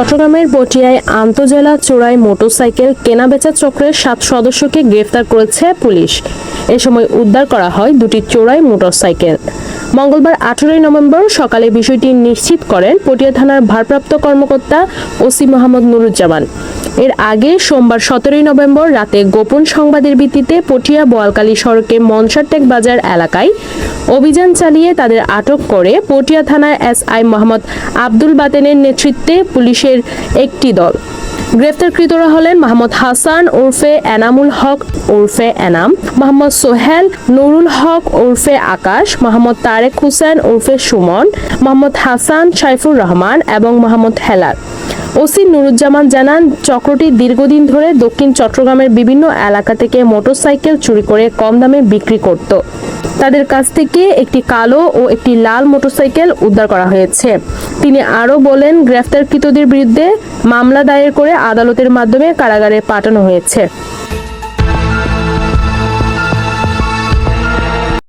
চট্টগ্রামের পটিয়ায় আন্তজেলা চোরাই মোটরসাইকেল কেনাবেচা চক্রের সাত সদস্যকে গ্রেফতার করেছে পুলিশ। এ সময় উদ্ধার করা হয় দুটি চোরাই মোটরসাইকেল। মঙ্গলবার আঠারোই নভেম্বর সকালে বিষয়টি নিশ্চিত করেন পটিয়া থানার ভারপ্রাপ্ত কর্মকর্তা ওসি মোহাম্মদ নুরুজ্জামান। এর আগে সোমবার সতেরোই নভেম্বর রাতে গোপন সংবাদের ভিত্তিতে পটিয়া বোয়ালকালী সড়কে মনসারটেক বাজার এলাকায় অভিযান চালিয়ে তাদের আটক করে পটিয়া থানার এসআই মোহাম্মদ আব্দুল বাতেনের নেতৃত্বে পুলিশের একটি দল। গ্রেফতারকৃতরা হলেন মোহাম্মদ হাসান ওরফে এনামুল হক ওরফে এনাম মোহাম্মদ সোহেল, নুরুল হক ওরফে আকাশ মোহাম্মদ তারেক হোসেন ওরফে সুমন মোহাম্মদ হাসান, সাইফুর রহমান এবং মোহাম্মদ হেলাল। ওসি নুরুজ্জামান জানান, চক্রটি দীর্ঘদিন ধরে দক্ষিণ চট্টগ্রামের বিভিন্ন এলাকা থেকে মোটরসাইকেল চুরি করে কম দামে বিক্রি করত। তাদের কাছ থেকে একটি কালো ও একটি লাল মোটরসাইকেল উদ্ধার করা হয়েছে। তিনি আরও বলেন, গ্রেফতারকৃতদের বিরুদ্ধে মামলা দায়ের করে আদালতের মাধ্যমে কারাগারে পাঠানো হয়েছে।